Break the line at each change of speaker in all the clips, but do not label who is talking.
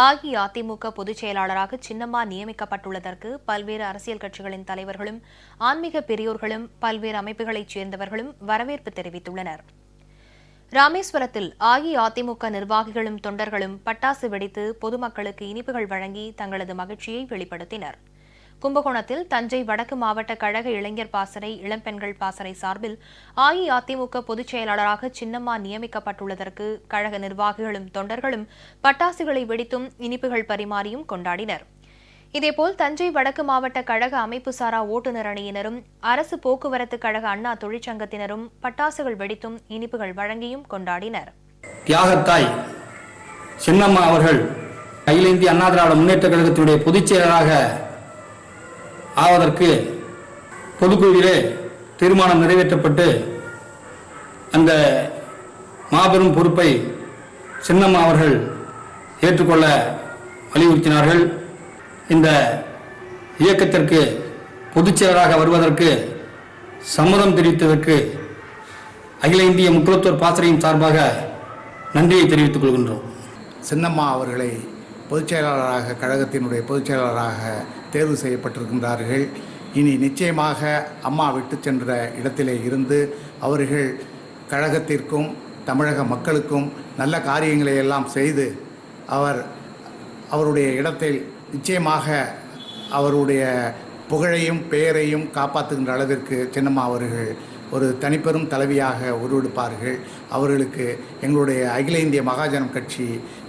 அஇஅதிமுக பொதுச் செயலாளராக சின்னம்மா நியமிக்கப்பட்டுள்ளதற்கு பல்வேறு அரசியல் கட்சிகளின் தலைவர்களும் ஆன்மீக பெரியோர்களும் பல்வேறு அமைப்புகளைச் சேர்ந்தவர்களும் வரவேற்பு தெரிவித்துள்ளனர். ராமேஸ்வரத்தில் அஇஅதிமுக நிர்வாகிகளும் தொண்டர்களும் பட்டாசு வெடித்து பொதுமக்களுக்கு இனிப்புகள் வழங்கி தங்களது மகிழ்ச்சியை வெளிப்படுத்தினர். கும்பகோணத்தில் தஞ்சை வடக்கு மாவட்ட கழக இளைஞர் பாசறை இளம்பெண்கள் பாசறை சார்பில் அஇஅதிமுக பொதுச் செயலாளராக சின்னம்மா நியமிக்கப்பட்டுள்ளதற்கு கழக நிர்வாகிகளும் தொண்டர்களும் பட்டாசுகளை வெடித்தும் இனிப்புகள் பரிமாறியும் கொண்டாடினர். இதேபோல் தஞ்சை வடக்கு மாவட்ட கழக அமைப்பு சாரா ஓட்டுநர் அணியினரும் அரசு போக்குவரத்து கழக அண்ணா தொழிற்சங்கத்தினரும் பட்டாசுகள் வெடித்தும் இனிப்புகள் வழங்கியும் கொண்டாடினர்.
தியாகத்தாய் சின்னம்மா அவர்கள் அகில இந்திய அண்ணா திராவிட முன்னேற்ற கழகத்தினுடைய பொதுச் செயலராக ஆவதற்கு பொதுக்குழுவிலே தீர்மானம் நிறைவேற்றப்பட்டு அந்த மாபெரும் பொறுப்பை சின்னம்மா அவர்கள் ஏற்றுக்கொள்ள வலியுறுத்தினார்கள். இந்த இயக்கத்திற்கு பொதுச்செயலராக வருவதற்கு சம்மதம் தெரிவித்ததற்கு அகில இந்திய முக்குளத்தூர் பாசறையின் சார்பாக நன்றியை தெரிவித்துக் கொள்கின்றோம்.
சின்னம்மா அவர்களை பொதுச்செயலாளராக கழகத்தினுடைய பொதுச்செயலாளராக தேர்வு செய்யப்பட்டிருக்கின்றார்கள். இனி நிச்சயமாக அம்மா விட்டு சென்ற இடத்திலே இருந்து அவர்கள் கழகத்திற்கும் தமிழக மக்களுக்கும் நல்ல காரியங்களை எல்லாம் செய்து அவர் அவருடைய இடத்தில் நிச்சயமாக அவருடைய புகழையும் பெயரையும் காப்பாற்றுகின்ற அளவிற்கு சின்னம்மா அவர்கள் ஒரு தனிப்பெரும் தலைவியாக உருவெடுப்பார்கள். அவர்களுக்கு எங்களுடைய அகில இந்திய மகாஜனம் கட்சி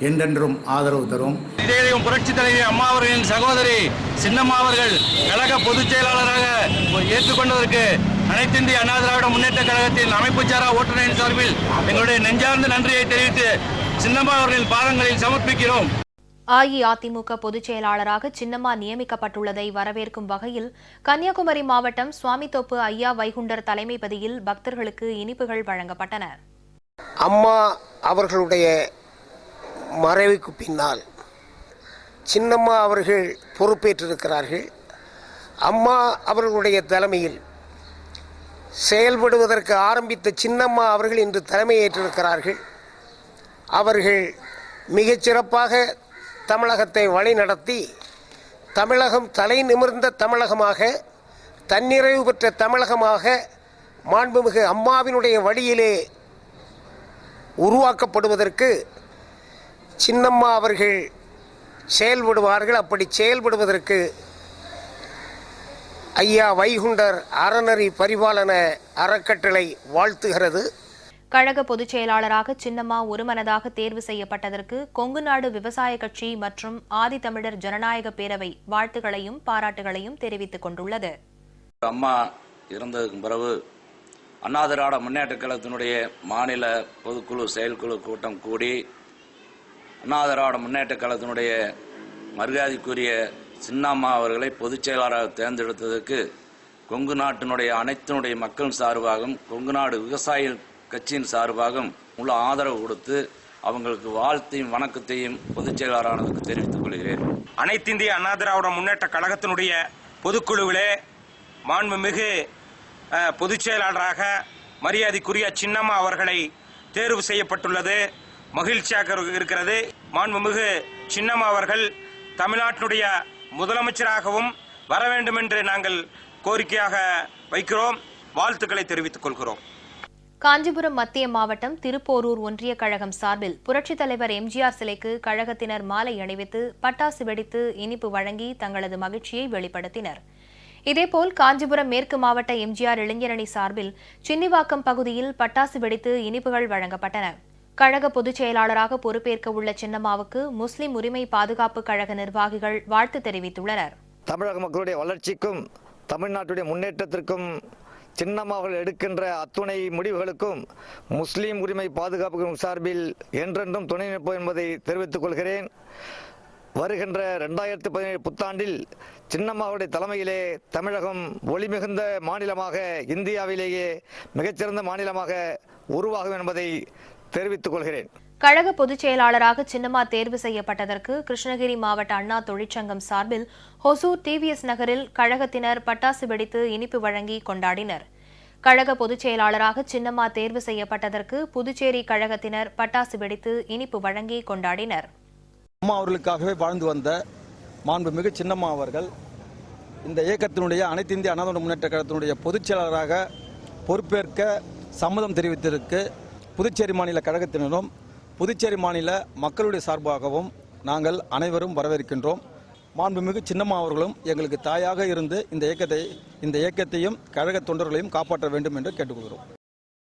என்றென்றும் ஆதரவு தரும்.
இதயம் புரட்சி தலைவி அம்மா அவர்களின் சகோதரி சின்னம்மா அவர்கள் கழக பொதுச் செயலாளராக ஏற்றுக்கொண்டதற்கு அனைத்து இந்திய அண்ணா திராவிட முன்னேற்ற கழகத்தின் அமைப்புச்சாரா ஓட்டுநரின் சார்பில் எங்களுடைய நெஞ்சார்ந்த நன்றியை தெரிவித்து சின்னம்மா அவர்களின் பாதங்களில் சமர்ப்பிக்கிறோம்.
அஇஅதிமுக பொதுச் செயலாளராக சின்னம்மா நியமிக்கப்பட்டுள்ளதை வரவேற்கும் வகையில் கன்னியாகுமரி மாவட்டம் சுவாமித்தோப்பு ஐயா வைகுண்டர் தலைமைப்பதியில் பக்தர்களுக்கு இனிப்புகள் வழங்கப்பட்டன.
அம்மா அவர்களுடைய மறைவுக்கு பின்னால் சின்னம்மா அவர்கள் பொறுப்பேற்றிருக்கிறார்கள். அம்மா அவர்களுடைய தலைமையில் செயல்படுவதற்கு ஆரம்பித்த சின்னம்மா அவர்கள் இன்று தலைமையேற்றிருக்கிறார்கள். அவர்கள் மிகச்சிறப்பாக தமிழகத்தை வழிநடத்தி தமிழகம் தலை நிமிர்ந்த தமிழகமாக தன்னிறைவு பெற்ற தமிழகமாக மாண்புமிகு அம்மாவினுடைய வழியிலே உருவாக்கப்படுவதற்கு சின்னம்மா அவர்கள் செயல்படுவார்கள். அப்படி செயல்படுவதற்கு ஐயா வைகுண்டர் அறநெறி பரிபாலன அறக்கட்டளை வாழ்த்துகிறது.
கழக பொதுச் செயலாளராக சின்னம்மா ஒருமனதாக தேர்வு செய்யப்பட்டதற்கு கொங்கு நாடு விவசாய கட்சி மற்றும் ஆதித்தமிழர் ஜனநாயக பேரவை வாழ்த்துகளையும் பாராட்டுகளையும் தெரிவித்துக் கொண்டுள்ளது.
அம்மா இறந்ததுக்கு பிறகு அண்ணா திராவிட முன்னேற்ற கழகத்தினுடைய மாநில பொதுக்குழு செயற்குழு கூட்டம் கூடி அண்ணா திராவிட முன்னேற்ற கழகத்தினுடைய மரியாதைக்குரிய சின்னம்மா அவர்களை பொதுச் செயலாளராக தேர்ந்தெடுத்ததற்கு கொங்கு நாட்டினுடைய அனைத்தினுடைய மக்கள் சார்பாகவும் கொங்கு நாடு விவசாயிகள் கட்சியின் சார்பாகவும் முழு ஆதரவு கொடுத்து அவங்களுக்கு வாழ்த்தையும் வணக்கத்தையும் பொதுச் செயலாளரானதுக்கு தெரிவித்துக் கொள்கிறேன்.
அனைத்து இந்திய அண்ணா திராவிட முன்னேற்ற கழகத்தினுடைய பொதுக்குழுவிலே மாண்புமிகு பொதுச் செயலாளராக மரியாதைக்குரிய சின்னம்மா அவர்களை தேர்வு செய்யப்பட்டுள்ளது. மகிழ்ச்சியாக இருக்கிறது. மாண்புமிகு சின்னம்மா அவர்கள் தமிழ்நாட்டினுடைய முதலமைச்சராகவும் வர வேண்டும் என்று நாங்கள் கோரிக்கையாக வைக்கிறோம். வாழ்த்துக்களை தெரிவித்துக் கொள்கிறோம்.
காஞ்சிபுரம் மத்திய மாவட்டம் திருப்போரூர் ஒன்றிய கழகம் சார்பில் புரட்சித் தலைவர் எம்ஜிஆர் சிலைக்கு கழகத்தினர் மாலை அணிவித்து பட்டாசு வெடித்து இனிப்பு வழங்கி தங்களது மகிழ்ச்சியை வெளிப்படுத்தினர். இதேபோல் காஞ்சிபுரம் மேற்கு மாவட்ட எம்ஜிஆர் இளைஞரணி சார்பில் சின்னிவாக்கம் பகுதியில் பட்டாசு வெடித்து இனிப்புகள் வழங்கப்பட்டன. கழக பொதுச் செயலாளராக பொறுப்பேற்க உள்ள சின்னம்மாவுக்கு முஸ்லிம் உரிமை பாதுகாப்பு கழக நிர்வாகிகள் வாழ்த்து தெரிவித்துள்ளனர்.
தமிழக மக்களுடைய வளர்ச்சிக்கும் தமிழ்நாட்டுடைய முன்னேற்றத்திற்கும் சின்னம்மா அவர்கள் எடுக்கின்ற அத்துணை முடிவுகளுக்கும் முஸ்லீம் உரிமை பாதுகாப்பு சார்பில் என்றென்றும் துணை நிற்போம் என்பதை தெரிவித்துக் கொள்கிறேன். வருகின்ற ரெண்டாயிரத்தி பதினேழு புத்தாண்டில் சின்னம்மாவுடைய தலைமையிலே தமிழகம் ஒளிமிகுந்த மாநிலமாக இந்தியாவிலேயே மிகச்சிறந்த மாநிலமாக உருவாகும் என்பதை தெரிவித்துக் கொள்கிறேன்.
கழக பொதுச் செயலாளராக சின்னம்மா தேர்வு செய்யப்பட்டதற்கு கிருஷ்ணகிரி மாவட்ட அண்ணா தொழிற்சங்கம் சார்பில் ஹொசூர் டிவிஎஸ் நகரில் கழகத்தினர் பட்டாசு வெடித்து இனிப்பு வழங்கி கொண்டாடினர். கழக பொதுச் செயலாளராக சின்னம்மா தேர்வு செய்யப்பட்டதற்கு புதுச்சேரி கழகத்தினர் பட்டாசு வெடித்து இனிப்பு வழங்கி கொண்டாடினர்.
அம்மா அவர்களுக்காகவே வாழ்ந்து வந்த மாண்புமிகு சின்னம்மா அவர்கள் இந்த இயக்கத்தினுடைய அனைத்து இந்திய அண்ணா முன்னேற்ற கழகத்தினுடைய பொதுச் செயலாளராக பொறுப்பேற்க சம்மதம் தெரிவித்ததற்கு புதுச்சேரி மாநில கழகத்தினரும் புதுச்சேரி மாநில மக்களுடைய சார்பாகவும் நாங்கள் அனைவரும் வரவேற்கின்றோம். மாண்புமிகு சின்னம்மா அவர்களும் எங்களுக்கு தாயாக இருந்து இந்த இயக்கத்தை இந்த இயக்கத்தையும் கழக தொண்டர்களையும் காப்பாற்ற வேண்டும் என்று கேட்டுக்கொள்கிறோம்.